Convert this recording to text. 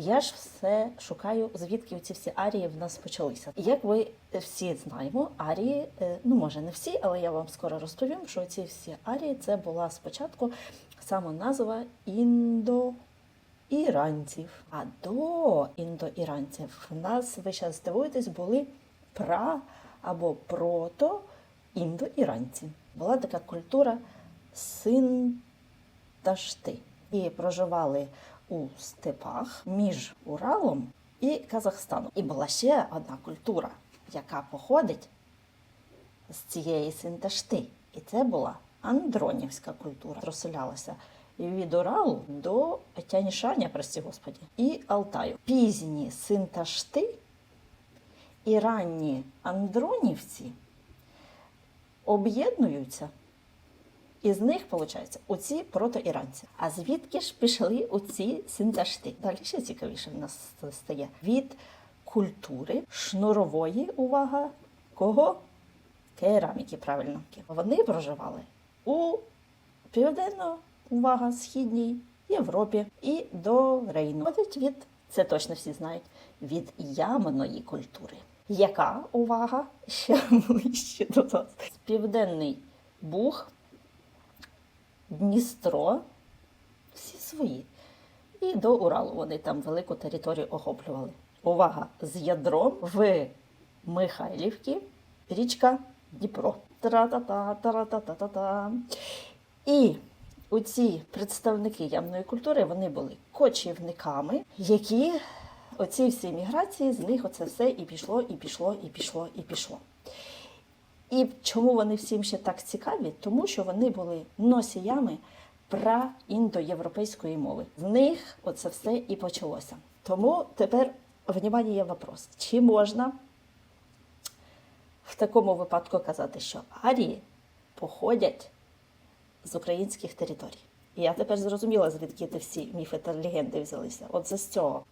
я ж все шукаю, звідки ці всі арії в нас почалися. Як ви всі знаємо, арії, е, ну може не всі, але я вам скоро розповім, що ці всі арії це була спочатку саме назва індо. Іранців. А до індоіранців в нас, ви зараз здивуєтесь, були пра або прото індоіранці. Була така культура синташти. І проживали у степах між Уралом і Казахстаном. І була ще одна культура, яка походить з цієї синташти. І це була андронівська культура. Розселялася від Уралу до Тяньшаня, прості господі, і Алтаю. Пізні синташти і ранні андронівці об'єднуються. І з них, виходить, оці протоіранці. А звідки ж пішли оці синташти? Далі ще цікавіше в нас стає. Від культури шнурової увага кого? Кераміки, правильно. Вони проживали у південно, увага, східній Європі і до Рейну. Ходять від, це точно всі знають, від ямної культури. Яка увага ще ближче до нас? Південний Буг, Дністро, всі свої. І до Уралу вони там велику територію охоплювали. Увага! З ядром в Михайлівці річка Дніпро. Тра-та-та, тара-та-та-та-та. І оці представники ямної культури вони були кочівниками, які оці всі міграції, з них оце все і пішло, і пішло, і пішло, і пішло. І чому вони всім ще так цікаві? Тому що вони були носіями праіндоєвропейської мови. З них оце все і почалося. Тому тепер внимання є вопрос: чи можна в такому випадку казати, що арії походять з українських територій? І я тепер зрозуміла, звідки ті всі міфи та легенди взялися. От з цього.